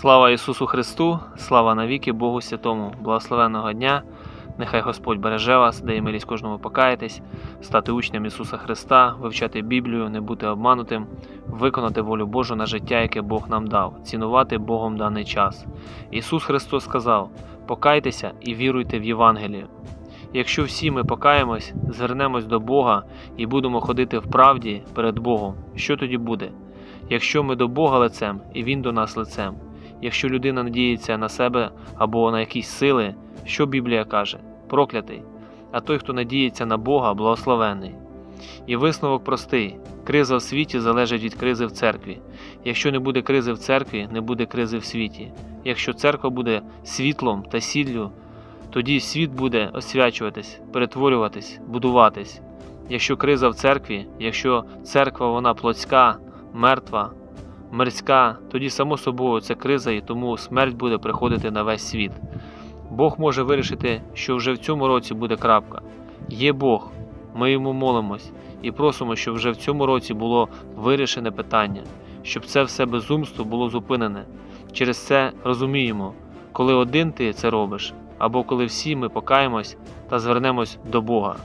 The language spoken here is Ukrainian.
Слава Ісусу Христу, слава навіки Богу Святому, благословенного дня. Нехай Господь береже вас, дає милість кожному покаятись, стати учнем Ісуса Христа, вивчати Біблію, не бути обманутим, виконати волю Божу на життя, яке Бог нам дав, цінувати Богом даний час. Ісус Христос сказав: покайтеся і віруйте в Євангелію. Якщо всі ми покаємось, звернемось до Бога і будемо ходити в правді перед Богом, що тоді буде? Якщо ми до Бога лицем і Він до нас лицем, якщо людина надіється на себе або на якісь сили, що Біблія каже? Проклятий, а той, хто надіється на Бога, благословений. І висновок простий: криза в світі залежить від кризи в церкві. Якщо не буде кризи в церкві, не буде кризи в світі. Якщо церква буде світлом та сіллю, тоді світ буде освячуватись, перетворюватись, будуватись. Якщо криза в церкві, якщо церква вона плотська, мертва, мирська, тоді само собою це криза і тому смерть буде приходити на весь світ. Бог може вирішити, що вже в цьому році буде крапка. Є Бог, ми йому молимось і просимо, щоб вже в цьому році було вирішене питання, щоб це все безумство було зупинене. Через це розуміємо, коли один ти це робиш, або коли всі ми покаємось та звернемось до Бога.